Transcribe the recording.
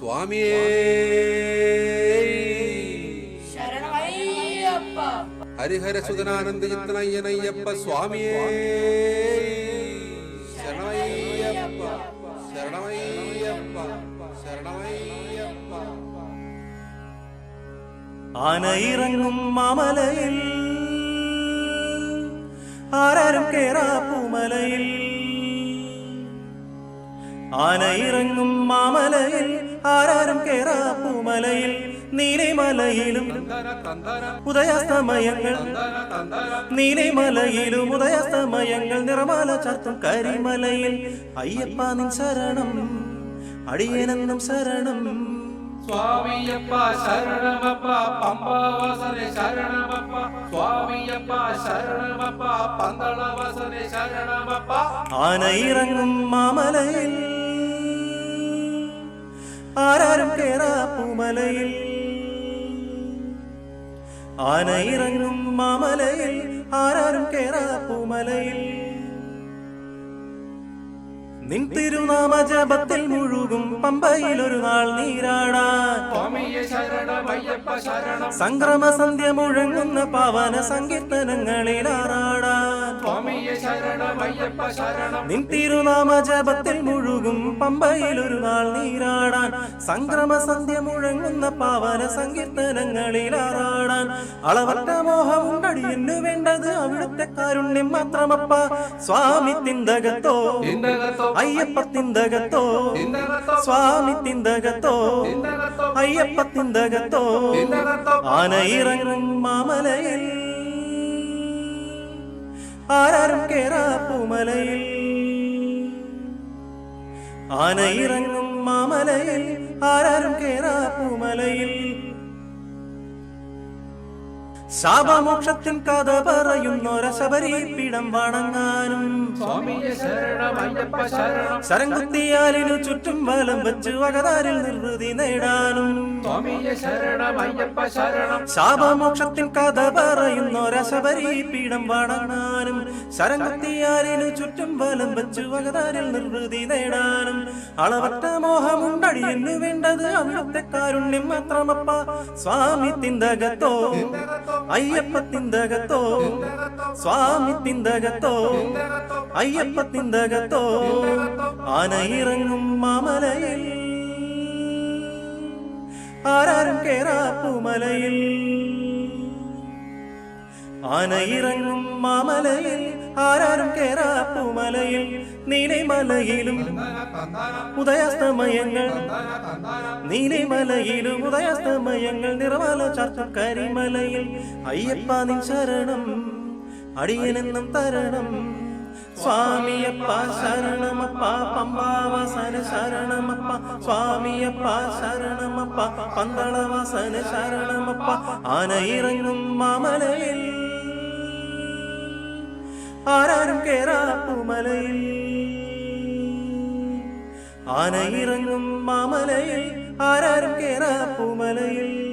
സ്വാമിയേ. ശരണമയ്യപ്പ. ഹരിഹരസുതനാനന്ദ ചിത്തനയ്യനയ്യപ്പ സ്വാമിയേ. ശരണമയ്യപ്പ. ശരണമയ്യപ്പ. ശരണമയ്യപ്പ. ആനയിറങ്ങും മാമലയിൽ. ആരാരും കേറാ പൂമലയിൽ ആനയിറങ്ങും മാമലയിൽ. ആരാരും കേറാ പൂമലയിൽ നീലിമലയിലും. ഉദയാസ്തമയങ്ങൾ നീലിമലയിലും ഉദയാസ്തമയങ്ങൾ നിറമാല ചാർത്തും കരിമലയിൽ. അയ്യപ്പ നിൻ ശരണം അടിയനെന്നും ശരണം. സ്വാമിയപ്പ ശരണമപ്പ പമ്പാവസനെ ശരണമപ്പ. സ്വാമിയപ്പ ശരണമപ്പ പന്തളവസനെ ശരണമപ്പ. ആനയിറങ്ങും മാമലയിൽ. ആരാരും കേറാ പൂമലയിൽ. ആനയിറങ്ങും മാമലയിൽ ആരാരും കേറാ പൂമലയിൽ. നിൻ തിരുനാമ ജപത്തിൽ മുഴുകും പമ്പയിൽ ഒരു നാൾ നീരാടാൻ. സംക്രമ സന്ധ്യ മുഴങ്ങുന്ന പാവന സങ്കീർത്തനങ്ങളിൽ ശരണം നിൻ തിരുനാമ ജപത്തിൽ മുഴുകും പമ്പയിൽ ഒരു നാൾ നീരാടാൻ സംക്രമ സന്ധ്യ മുഴങ്ങുന്ന പാവന സങ്കീർത്തനങ്ങളിൽ ആറാടാൻ അളവറ്റ മോഹമുണ്ടടി എന്നു വേണ്ടത് അവിടുത്തെ കാരുണ്യം മാത്രമപ്പ. സ്വാമി തിന്തകത്തോ? അയ്യപ്പ തിന്തകത്തോ? സ്വാമി തിന്തകത്തോ? അയ്യപ്പ തിന്തകത്തോ? ആനയിറങ്ങും മാമലയിൽ. ആരാരും കേറാ പൂമലയിൽ. ആനയിറങ്ങും മാമലയിൽ. ആരാരും കേറാ പൂമലയിൽ. ശാപമോക്ഷത്തിൻ കഥ പറയുന്നു രസപരി പീഠം വണങ്ങാനും സ്വാമിയെ ശരണമയ്യപ്പ ശരണം. ശരംകുത്തിയാലിനു ചുറ്റും വലം വെച്ച് വകതാരിൽ നിർവൃതി നേടാനും. സ്വാമിയെ ശരണമയ്യപ്പ ശരണം. ശാപമോക്ഷത്തിൻ കഥ പറയുന്നൊര ശബരി പീഠം വണങ്ങാനും. ശരംകുത്തിയാലിനു ചുറ്റും വലം വെച്ച് വകതാരിൽ നിർവൃതി നേടാനും. അളവറ്റ മോഹമുണ്ടടി എന്നു വേണ്ടത് അന്നത്തെ കാരുണ്യം മാത്രമപ്പ. സ്വാമി തിന്തകത്തോ. അയ്യപ്പ തിന്തകത്തോ സ്വാമി തിന്തകത്തോ അയ്യപ്പ തിന്തകത്തോ ആനയിറങ്ങും മാമലയിൽ. ആരാരും കേറാപ്പൂമലയിൽ. ആനയിറങ്ങും മാമലയിൽ. ആരാരും കേറാ പൂമലയിൽ നീലിമലയിലും ഉദയാസ്തമയങ്ങൾ നീലിമലയിലും ഉദയാസ്തമയങ്ങൾ നിറവാല ചർച്ച കരിമലയിൽ. അയ്യപ്പ നിൻ ശരണം അടിയനെന്നും തരണം. സ്വാമിയപ്പ ശരണമപ്പ പമ്പാവസന ശരണമപ്പ. സ്വാമിയപ്പ ശരണമപ്പ പന്തളവാസന ശരണമപ്പ. ആനയിറങ്ങും മാമലയിൽ. ആരാരും കേറാ പൂമലയിൽ. ആനയിറങ്ങും മാമലയിൽ ആരാരും കേറാ പൂമലയിൽ.